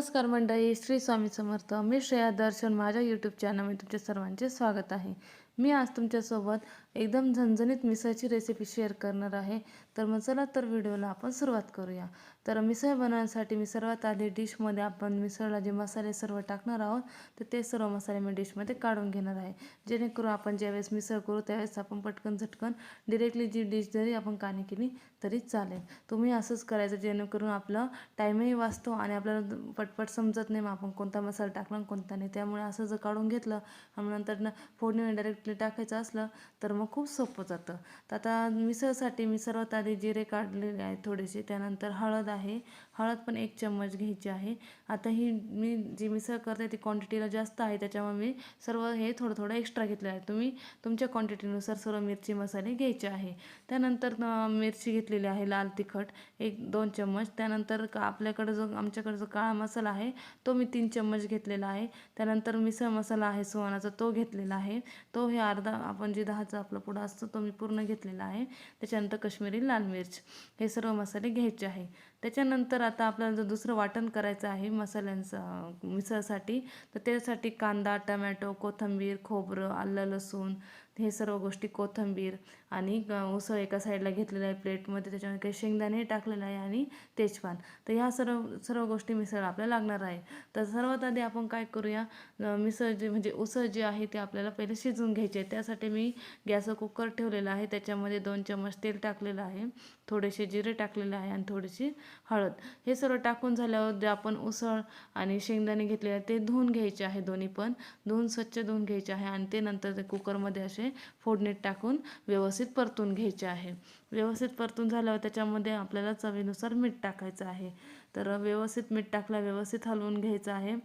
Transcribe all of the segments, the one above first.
नमस्कार मंडळी श्री स्वामी समर्थ. मी श्रेया दर्शन. माझ्या यूट्यूब चॅनलमध्ये तुमच्या सर्वांचे स्वागत आहे. मी आज तुमच्यासोबत एकदम झणझणीत मिसळची रेसिपी शेअर करणार आहे. तर मग चला तर व्हिडिओला आपण सुरुवात करूया. तर मिसळ बनवण्यासाठी मी सर्वात आधी डिशमध्ये आपण मिसळला जे मसाले सर्व टाकणार आहोत तर ते सर्व मसाले मी डिशमध्ये काढून घेणार आहे. जेणेकरून आपण ज्यावेळेस मिसळ करू त्यावेळेस आपण पटकन झटकन डिरेक्टली जी डिश जरी आपण काने केली तरी चालेल. तुम्ही असंच करायचं जेणेकरून आपलं टाईमही वाचतो आणि आपल्याला पटपट समजत नाही मग आपण कोणता मसाला टाकला आणि कोणता नाही. त्यामुळे असं जर काढून घेतलं आणि नंतर फोडणीने डायरेक्टली टाकायचं असलं तर मग खूप सोपं जातं. तर आता मिसळसाठी मी सर्वात आधी जिरे काढलेले आहेत थोडेसे. त्यानंतर हळद आहे. हळद पण एक चम्मच घ्यायची आहे. आता ही मी जी मिसळ करते ती क्वांटिटीला जास्त आहे त्याच्यामुळे मी सर्व हे थोडं थोडं एक्स्ट्रा घेतलं आहे. तुम्ही तुमच्या क्वांटिटीनुसार सर्व मिरची मसाले घ्यायचे आहे. त्यानंतर मिरची घेतलेली आहे लाल तिखट एक दोन चम्मच. त्यानंतर का आपल्याकडं जो आमच्याकडे जो काळा मसाला आहे तो मी तीन चम्मच घेतलेला आहे. त्यानंतर मिसळ मसाला आहे सुहानाचा तो घेतलेला आहे. तो हे अर्धा आपण जे दहाचा आपला पुडा असतो तो मी पूर्ण घेतलेला आहे. त्याच्यानंतर कश्मीरी लाल मिर्च हे सर्व मसाले घ्यायचे आहे. त्याच्यानंतर आता आपल्याला जर दुसरं वाटण करायचं आहे मसाल्यांचं मिसळसाठी तर त्यासाठी कांदा टमॅटो कोथिंबीर खोबरं आलं लसूण हे सर्व गोष्टी कोथिंबीर आणि उसळ एका साईडला घेतलेलं आहे प्लेटमध्ये त्याच्यामध्ये काही शेंगदाणे टाकलेलं आहे आणि तेजपान. तर ह्या सर्व सर्व गोष्टी मिसळ आपल्याला लागणार आहे. तर सर्वात आधी आपण काय करूया मिसळ जे म्हणजे उसळ जे आहे ते आपल्याला पहिले शिजवून घ्यायचे आहे. त्यासाठी मी गॅसवर कुकर ठेवलेला आहे. त्याच्यामध्ये दोन चम्मच तेल टाकलेलं आहे थोडेसे जिरे टाकलेले आहे आणि थोडीशी हळद. हे सर्व टाकून झाल्यावर जे आपण उसळ आणि शेंगदाणे घेतलेले आहे ते धुवून घ्यायचे आहे दोन्ही पण. धुवून स्वच्छ धुवून घ्यायचे आहे आणि ते नंतर ते कुकरमध्ये असे फोडणीत टाकून व्यवस्थित परतून घ्यायचे आहे. व्यवस्थित परतून झाल्यावर त्याच्यामध्ये आपल्याला चवीनुसार मीठ टाकायचं आहे. तर व्यवस्थित मीठ टाकलं व्यवस्थित हलवून घ्यायचं आहे.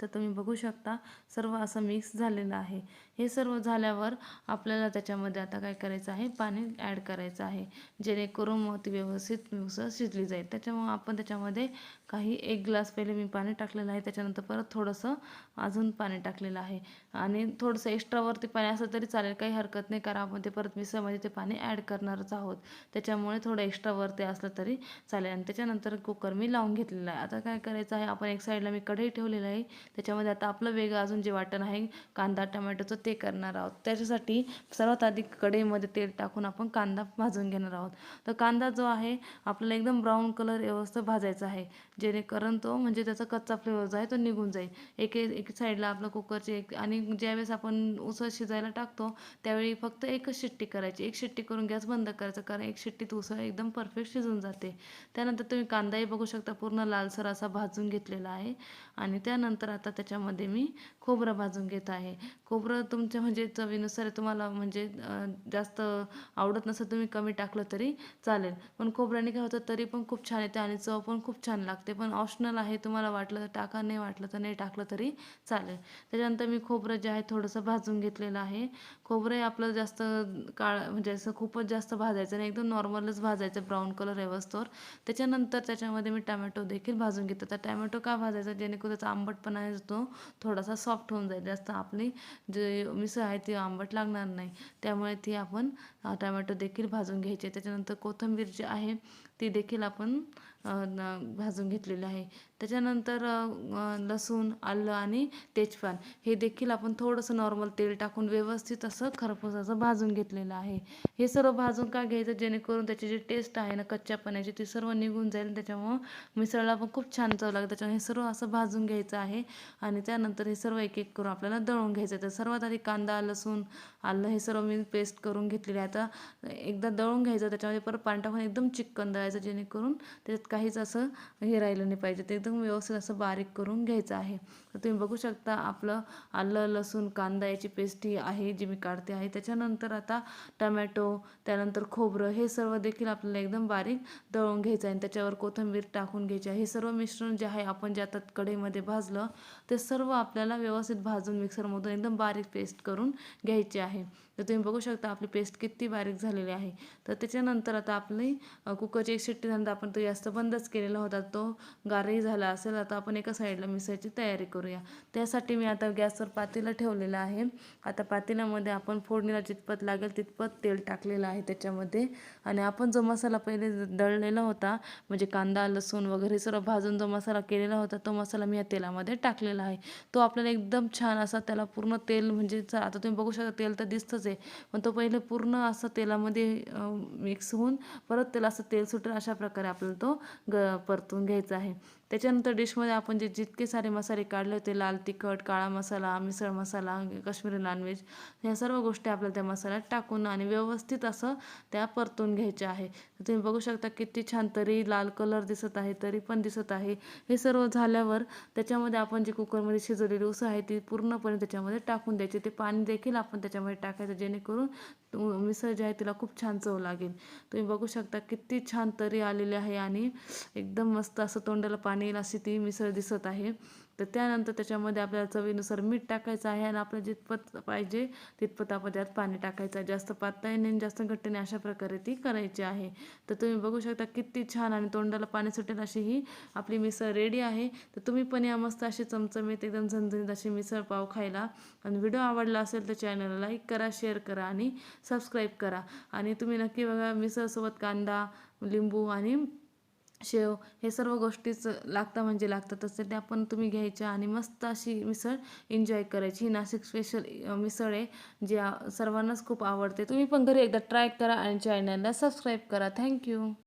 तर तुम्ही बघू शकता सर्व असं मिक्स झालेलं आहे. हे सर्व झाल्यावर आपल्याला त्याच्यामध्ये आता काय करायचं आहे? पाणी ॲड करायचं आहे. जेणेकरून मग ती व्यवस्थित मिक्स शिजली जाईल. त्याच्यामुळं आपण त्याच्यामध्ये काही एक ग्लास पहिले मी पाणी टाकलेलं आहे. त्याच्यानंतर परत थोडंसं अजून पाणी टाकलेलं आहे. आणि थोडंसं एक्स्ट्रावरती पाणी असलं तरी चालेल. काही हरकत नाही. कारण आपण ते परत मिसळमध्ये ते पाणी ॲड करणारच आहोत. त्याच्यामुळे थोडं एक्स्ट्रावरती असलं तरी चालेल. आणि त्याच्यानंतर कुकर मी लावून घेतलेला आहे. आता काय करायचं आहे? आपण एक साईडला मी कढई ठेवलेलं आहे. त्याच्यामध्ये आता आपलं वेगळं अजून जे वाटण आहे कांदा टमॅटोचं ते करणार आहोत. त्याच्यासाठी सर्वात आधी कढईमध्ये तेल टाकून आपण कांदा भाजून घेणार आहोत. तर कांदा जो आहे आपल्याला एकदम ब्राऊन कलर व्यवस्थित भाजायचा आहे. जेणेकरून तो म्हणजे त्याचा कच्चा फ्लेवर जो आहे तो निघून जाईल. एक एक साईडला आपलं कुकरचे एक आणि ज्यावेळेस आपण उसळ शिजायला टाकतो त्यावेळी फक्त एकच शिट्टी करायची. एक शिट्टी करून गॅस बंद करायचा कारण एक शिट्टीत उसळ एकदम परफेक्ट शिजून जाते. त्यानंतर तुम्ही कांदाही बघू शकता पूर्ण लालसर असा भाजून घेतलेला आहे. आणि त्यानंतर आता त्याच्यामध्ये मी खोबरं भाजून घेत आहे. खोबरं तुमच्या म्हणजे चवीनुसार तुम्हाला म्हणजे जास्त आवडत नसेल तुम्ही कमी टाकलं तरी चालेल. पण खोबऱ्याने काय होतं तरी पण खूप छान येते आणि चव पण खूप छान लागते. पण ऑप्शनल आहे तुम्हाला वाटलं तर टाका नाही वाटलं तर नाही टाकलं तरी चालेल. त्याच्यानंतर मी खोबरं जे आहे थोडंसं भाजून घेतलेलं आहे. खोबरं आपलं जास्त काळ म्हणजे असं खूपच जास्त भाजायचं नाही. एकदम नॉर्मलच भाजायचं ब्राऊन कलर व्यवस्थेवर त्याच्यानंतर त्याच्यामध्ये मी टमॅटो देखील भाजून घेतो. तर टमॅटो का भाजायचा? जेणेकरून त्याचा आंबटपणा तो थोडासा सॉफ्ट होऊन जाईल. जास्त आपली जे मिसळ आहे ती आंबट लागणार नाही. त्यामुळे ती आपण टमॅटो देखील भाजून घ्यायचे. त्याच्यानंतर कोथिंबीर जी आहे ती देखील आपण भाजून घेतलेली आहे. त्याच्यानंतर लसूण आलं आणि तेजपान हे देखील आपण थोडंसं नॉर्मल तेल टाकून व्यवस्थित असं खरपूस असं भाजून घेतलेलं आहे. हे सर्व भाजून का घ्यायचं? जेणेकरून त्याची जी टेस्ट आहे ना कच्च्या पाण्याची ती सर्व निघून जाईल. त्याच्यामुळं मिसळला पण खूप छान चव लागेल त्याच्यामुळे हे सर्व असं भाजून घ्यायचं आहे. आणि त्यानंतर हे सर्व एक एक करून आपल्याला दळून घ्यायचं तर सर्वात आधी कांदा लसूण आलं हे सर्व मी पेस्ट करून घेतलेले आहे. आता एकदा दळून घ्यायचं त्याच्यामध्ये परत पाणी टाकून एकदम चिकन दळायचं जेणेकरून त्याच्यात काहीच असं हे राहिलं नाही पाहिजे. ते एकदम व्यवस्थित असं बारीक करून घ्यायचं आहे. तर तुम्ही बघू शकता आपलं आलं लसूण कांदा याची पेस्ट ही आहे जी मी काढते आहे. त्याच्यानंतर आता टमॅटो त्यानंतर खोबरं हे सर्व देखील आपल्याला एकदम बारीक दळून घ्यायचं आहे. आणि त्याच्यावर कोथिंबीर टाकून घ्यायची आहे. हे सर्व मिश्रण जे आहे आपण जे आता कढईमध्ये भाजलं ते सर्व आपल्याला व्यवस्थित भाजून मिक्सरमधून एकदम बारीक पेस्ट करून घ्यायची आहे. तर तुम्ही बघू शकता आपली पेस्ट किती बारीक झालेली आहे. तर त्याच्यानंतर आता आपली कुकरची एक शिट्टी झाल्यानंतर आपण तो जास्त बंदच केलेला होता. तो गारही झाला असेल. आता आपण एका साईडला मिसायची तयारी करू करूया. त्यासाठी मी आता गॅसवर पातेलं ठेवलेलं आहे. आता पातेल्यामध्ये आपण फोडणीला जितपत लागेल तितपत तेल टाकलेलं आहे त्याच्यामध्ये. आणि आपण जो मसाला पहिले दळलेला होता म्हणजे कांदा लसूण वगैरे सर्व भाजून जो मसाला केलेला होता तो मसाला मी या तेलामध्ये टाकलेला आहे. तो आपल्याला एकदम छान असा त्याला पूर्ण तेल म्हणजे आता तुम्ही बघू शकता तेल तर दिसतंच आहे. पण तो पहिले पूर्ण असं तेलामध्ये मिक्स होऊन परत त्याला असं तेल सुटेल अशा प्रकारे आपल्याला तो ग परतून घ्यायचा आहे. त्याच्यानंतर डिशमध्ये आपण जे जितके सारे मसाले काढले होते लाल तिखट काळा मसाला मिसळ मसाला काश्मीरी नॉनव्हेज ह्या सर्व गोष्टी आपल्याला त्या मसाल्यात टाकून आणि व्यवस्थित असं त्या परतून घ्यायच्या आहे. तुम्ही बघू शकता किती छान तरी लाल कलर दिसत आहे तरी पण दिसत आहे. हे सर्व झाल्यावर त्याच्यामध्ये आपण जे कुकरमध्ये शिजवलेली उसळ आहे ती पूर्णपणे त्याच्यामध्ये टाकून द्यायची. ते पाणी देखील आपण त्याच्यामध्ये टाकायचं जेणेकरून मिसळ जी आहे तिला खूप छान चव लागेल. तुम्ही बघू शकता किती छान तरी आलेली आहे आणि एकदम मस्त असं तोंडाला पाणी पाणील अशी ती मिसळ दिसत आहे. तर त्यानंतर त्याच्यामध्ये आपल्याला चवीनुसार मीठ टाकायचं आहे आणि आपल्याला जितपत पाहिजे तितपत आपण त्यात पाणी टाकायचं आहे. जास्त पातळीने जास्त घट्टीने नाही अशा प्रकारे ती करायची आहे. तर तुम्ही बघू शकता किती छान आणि तोंडाला पाणी सुटेल अशी ही आपली मिसळ रेडी आहे. तर तुम्ही पण या मस्त अशी चमचमीत एकदम झणझणीत अशी मिसळ पाव खायला. आणि व्हिडिओ आवडला असेल तर चॅनलला लाईक करा शेअर करा आणि सबस्क्राईब करा. आणि तुम्ही नक्की बघा मिसळसोबत कांदा लिंबू आणि शेव हे सर्व गोष्टीच लागतं म्हणजे लागतं तसं त्या पण तुम्ही घ्यायच्या आणि मस्त अशी मिसळ एन्जॉय करायची. ही नाशिक स्पेशल मिसळ आहे जी सर्वांनाच खूप आवडते. तुम्ही पण घरी एकदा ट्राय करा आणि चॅनलला सबस्क्राईब करा. थँक्यू